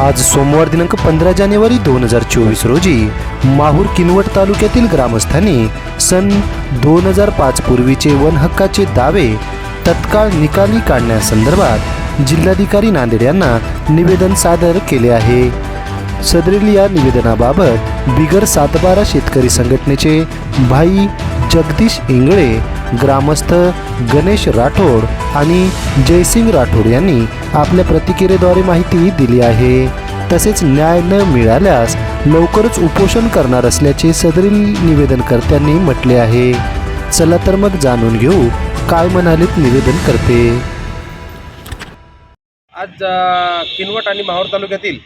आज सोमवार दिनांक पंधरा जानेवारी दोन हजार चोवीस रोजी माहूर किनवट तालुक्यातील ग्रामस्थांनी सन दोन हजार पाच पूर्वीचे वन हक्काचे दावे तत्काळ निकाली काढण्यासंदर्भात जिल्हाधिकारी नांदेड यांना निवेदन सादर केले आहे. सदरील या निवेदनाबाबत बिगर सातबारा शेतकरी संघटनेचे भाई जगदीश इंगळे ग्रामस्थ गणेश राठोड आणि जयसिंग राठोड यांनी आपल्या प्रतिक्रियेद्वारे माहिती दिली आहे. तसेच न्याय न मिळाल्यास लवकरच उपोषण करणार असल्याचे सदरील निवेदनकर्त्यांनी म्हटले आहे. चला तर मग जाणून घेऊ काय म्हणालेत निवेदन करते आज किनवट आणि माहूर तालुक्यातील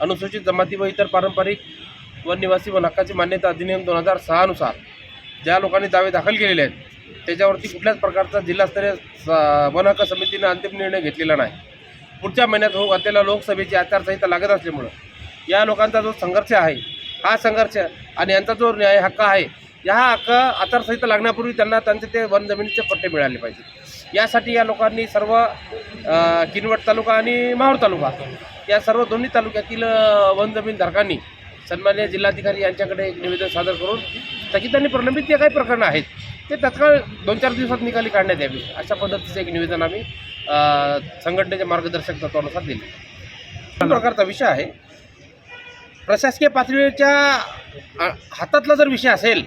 अनुसूचित जमाती व इतर पारंपरिक वन निवासी व हक्काची मान्यता अधिनियम दोन हजार सहानुसार ज्या लोकांनी दावे दाखल केलेले आहेत त्याच्यावरती कुठल्याच प्रकारचा जिल्हास्तरीय स- समितीनं अंतिम निर्णय घेतलेला नाही. पुढच्या महिन्यात होऊ घातलेल्या लोकसभेची आचारसंहिता लागत असल्यामुळं या लोकांचा जो संघर्ष आहे हा संघर्ष आणि यांचा जो न्याय हक्क आहे या हक्क आचारसंहिता लागण्यापूर्वी त्यांना त्यांचे ते वन जमिनीचे पट्टे मिळाले पाहिजे यासाठी या लोकांनी सर्व किनवट तालुका आणि माहूर तालुका या सर्व दोन्ही तालुक्यातील वन जमीन धारकांनी सन्मान्य जिल्हाधिकारी यांच्याकडे एक निवेदन सादर करून स्थगितांनी प्रलंबित जे काही प्रकरणं आहेत. ते तत्काळ दोन चार दिवसात निकाली काढण्यात यावी. अशा पद्धतीचं एक निवेदन आम्ही संघटनेच्या मार्गदर्शक तत्वानुसार दिले. प्रकारचा विषय आहे. प्रशासकीय पातळीच्या हातातला जर विषय असेल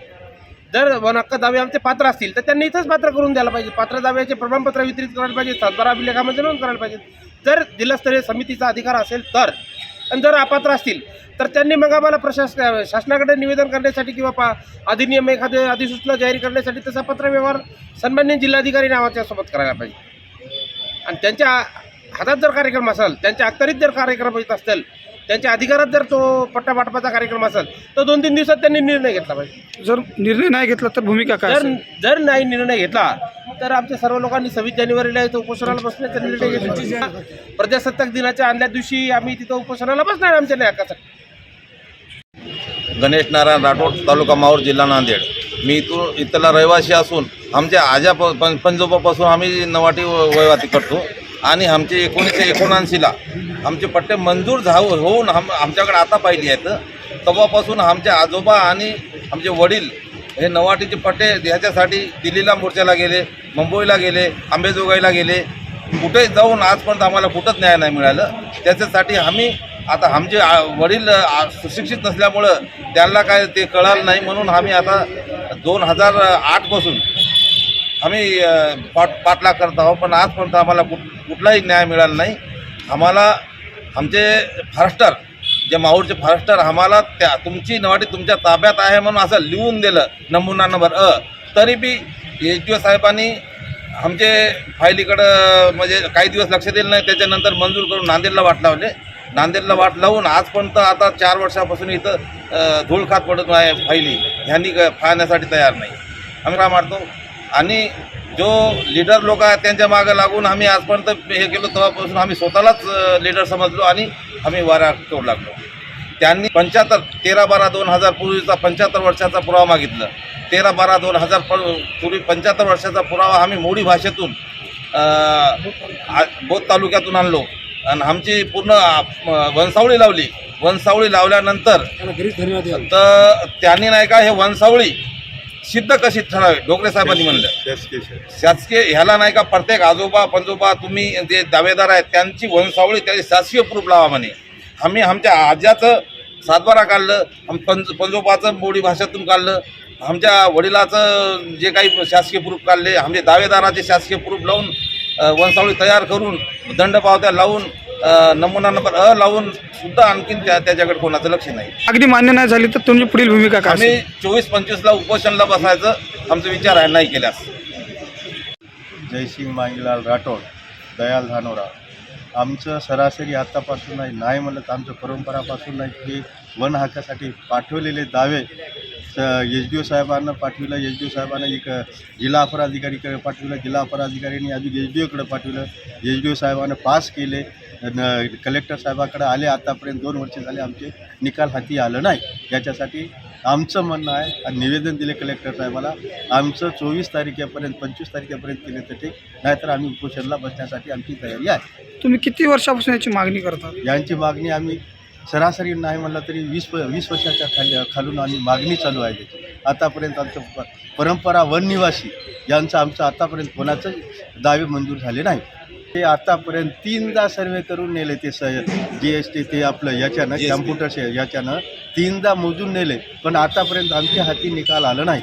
जर वन हक्क दावे आमचे पात्र असतील तर त्यांनी इथंच पात्र करून द्यायला पाहिजे. पात्र दाव्याचे प्रमाणपत्र वितरित करायला पाहिजे सातबारा अभिलेखामध्ये नोंद करायला पाहिजे. जर जिल्हास्तरीय समितीचा अधिकार असेल तर आणि जर अपात्र असतील तर त्यांनी मग आम्हाला प्रशास शासनाकडे निवेदन करण्यासाठी किंवा पा अधिनियम एखादे अधिसूचना जाहीर करण्यासाठी तसा पत्रव्यवहार सन्मान्य जिल्हाधिकारी नावाच्या सोबत करायला पाहिजे आणि त्यांच्या हातात जर कार्यक्रम असेल त्यांच्या अखत्यारीत जर कार्यक्रम येत असतील त्यांच्या अधिकारात जर तो पट्टा वाटपाचा कार्यक्रम असेल तर दोन तीन दिवसात त्यांनी निर्णय घेतला पाहिजे जर निर्णय नाही घेतला तर भूमिका काय जर असेल? जर नाही निर्णय घेतला तर आमच्या सर्व लोकांनी सव्वीस जानेवारीला इथं उपोषणाला बसण्याचा निर्णय घेतला. प्रजासत्ताक दिनाच्या आदल्या दिवशी आम्ही तिथं उपोषणाला बसणार आमच्या न्यायासाठी गणेश नारायण राठोड तालुका माहूर जिल्हा नांदेड. मी इथून इथला रहिवासी असून आमच्या आजा प पंजोबापासून आम्ही नवाटी व- वहिवाटी करतो. आणि आमचे एकोणीसशे एकोणऐंशीला आमचे पट्टे मंजूर झाऊ होऊन आम आमच्याकडे आता पाहिली आहेत. तेव्हापासून आमचे आजोबा आणि आमचे वडील हे नवाटीचे पट्टे ह्याच्यासाठी दिल्लीला मोर्चाला गेले मुंबईला गेले आंबेजोगाईला गेले. कुठे जाऊन आजपर्यंत आम्हाला कुठंच न्याय नाही मिळालं. त्याच्यासाठी आम्ही आता आमचे वडील सुशिक्षित नसल्यामुळं त्यांना काय ते कळालं नाही म्हणून आम्ही आता दोन हजार आठपासून आम्ही पाट पाठ पाठलाग करत आहोत. पण आजपर्यंत आम्हाला कुठ कुठलाही न्याय मिळाला नाही. आम्हाला आमचे फास्टर जे माहूरचे फॉरेस्टर आम्हाला त्या तुमची नवाटी तुमच्या ताब्यात आहे म्हणून असं लिहून दिलं नमुना नंबर अ. तरी बी एच डी ओ साहेबांनी आमचे फायलीकडं म्हणजे काही दिवस लक्ष दिलं नाही त्याच्यानंतर मंजूर करून नांदेडला वाट लावले. नांदेडला वाट लावून आजपर्यंत आता चार वर्षापासून इथं धूळखात पडत आहे फायली ह्यांनी क- फाळण्यासाठी तयार नाही. आम्ही काय मारतो. आणि जो लीडर लोक आहेत त्यांच्या मागं लागून आम्ही आजपर्यंत हे केलं तेव्हापासून आम्ही स्वतःलाच लीडर समजलो आणि आम्ही वारा तोड लागलो. त्यांनी पंच्याहत्तर तेरा बारा दोन हजार पूर्वीचा पंच्याहत्तर वर्षाचा पुरावा मागितलं. तेरा बारा दोन हजार पूर्वी पंच्याहत्तर वर्षाचा पुरावा आम्ही मोडी भाषेतून बोध तालुक्यातून आणलो. आणि आमची पूर्ण वंसावळी लावली. वंसावळी लावल्यानंतर तर त्यांनी नाही का हे वंसावळी सिद्ध कशी ठरावे डोकरे साहेबांनी म्हणलं. शासकीय ह्याला नाही का प्रत्येक आजोबा पंजोबा तुम्ही जे दावेदार आहेत त्यांची वंशावळी त्याची शासकीय प्रूफ लावा म्हणे. आम्ही आमच्या आज्याचं सातबारा काढलं आम पंज पंजोबाचं बोडी भाषेतून काढलं आमच्या वडिलाचं जे काही शासकीय प्रूफ काढले आमचे दावेदाराचे शासकीय प्रूफ लावून वंशावळी तयार करून दंडपावत्या लावून अ, नमुना नंबर अ लावून सुद्धा आणखीन त्या त्याच्याकडे कोणाचं लक्ष नाही. अगदी मान्य नाही झाली तर तुमची पुढील भूमिका काय आम्ही असेल? चोवीस पंचवीसला उपोषणला बसायचं आमचा विचार आहे नाही केल्यास. जयसिंग मांगीलाल राठोड दयाल धानोरा. आमचं सरासरी आत्तापासून नाही नाही म्हणलं तर आमचं परंपरापासून नाही की वन हक्कासाठी पाठवलेले दावे एच डी ओ साहेबांना पाठविलं एच डी ओ साहेबांना एक जिल्हा अपर अधिकारीकडे पाठविलं जिल्हा अपर अधिकाऱ्यांनी अजून एच डी ओकडे पाठविलं एच डी ओ साहेबांना पास केले कलेक्टर साहेबाकडे आले आतापर्यंत दोन वर्ष झाले आमचे निकाल हाती आलं नाही. याच्यासाठी आमचं म्हणणं आहे आणि निवेदन दिले कलेक्टर साहेबाला आमचं चोवीस तारखेपर्यंत पंचवीस तारखेपर्यंत केले तर ठीक नाहीतर आम्ही उपोषणला बसण्यासाठी आमची तयारी आहे. तुम्ही किती वर्षापासून याची मागणी करता? यांची मागणी आम्ही सरासरी नाही म्हणलं तरी वीस वीस वर्षाच्या खाली खालून आम्ही मागणी चालू आहे त्याची. आतापर्यंत आमचं परंपरा वननिवासी यांचं आमचं आतापर्यंत कोणाचं दावे मंजूर झाले नाही. ते आतापर्यंत तीनदा सर्वे करून नेले ते स जी एस टी ते आपलं याच्यानं. कॅम्प्युटर याच्यानं तीनदा मोजून नेले. पण आतापर्यंत आमच्या हाती निकाल आलं नाही.